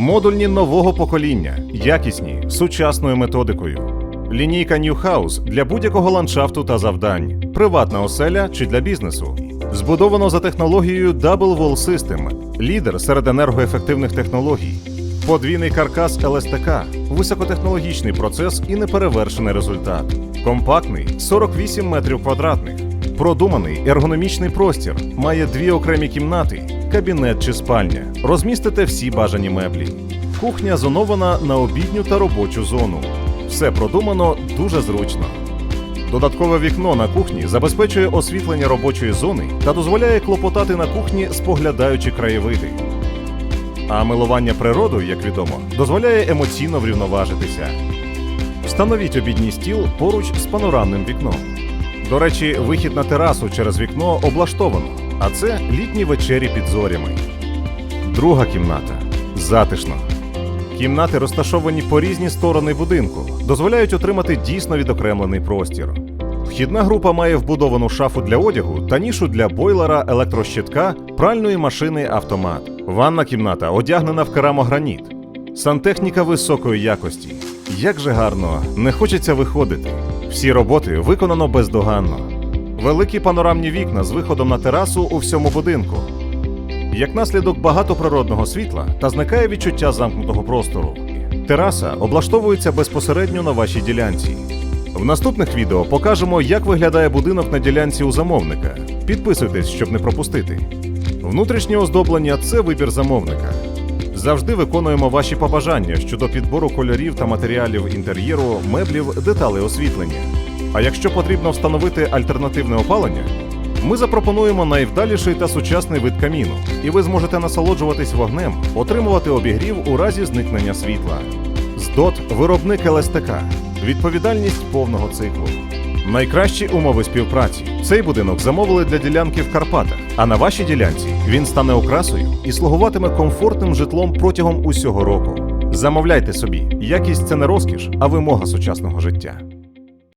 Модульні нового покоління, якісні, сучасною методикою. Лінійка New House для будь-якого ландшафту та завдань, приватна оселя чи для бізнесу. Збудовано за технологією Double Wall System, лідер серед енергоефективних технологій. Подвійний каркас ЛСТК, високотехнологічний процес і неперевершений результат. Компактний 48 метрів квадратних. Продуманий ергономічний простір, має дві окремі кімнати, кабінет чи спальня. Розмістите всі бажані меблі. Кухня зонована на обідню та робочу зону. Все продумано дуже зручно. Додаткове вікно на кухні забезпечує освітлення робочої зони та дозволяє клопотати на кухні, споглядаючи краєвиди. А милування природою, як відомо, дозволяє емоційно врівноважитися. Встановіть обідній стіл поруч з панорамним вікном. До речі, вихід на терасу через вікно облаштовано, а це літні вечері під зорями. Друга кімната затишно. Кімнати розташовані по різні сторони будинку, дозволяють отримати дійсно відокремлений простір. Вхідна група має вбудовану шафу для одягу та нішу для бойлера, електрощитка, пральної машини автомат. Ванна кімната одягнена в керамограніт. Сантехніка високої якості. Як же гарно, не хочеться виходити. Всі роботи виконано бездоганно. Великі панорамні вікна з виходом на терасу у всьому будинку. Як наслідок багато природного світла та зникає відчуття замкнутого простору. Тераса облаштовується безпосередньо на вашій ділянці. В наступних відео покажемо, як виглядає будинок на ділянці у замовника. Підписуйтесь, щоб не пропустити. Внутрішнє оздоблення це вибір замовника. Завжди виконуємо ваші побажання щодо підбору кольорів та матеріалів інтер'єру, меблів, деталей освітлення. А якщо потрібно встановити альтернативне опалення, ми запропонуємо найвдаліший та сучасний вид каміну, і ви зможете насолоджуватись вогнем, отримувати обігрів у разі зникнення світла. ЗДОТ виробник ЛСТК. Відповідальність повного циклу. Найкращі умови співпраці. Цей будинок замовили для ділянки в Карпатах, а на вашій ділянці він стане окрасою і слугуватиме комфортним житлом протягом усього року. Замовляйте собі, якість це не розкіш, а вимога сучасного життя.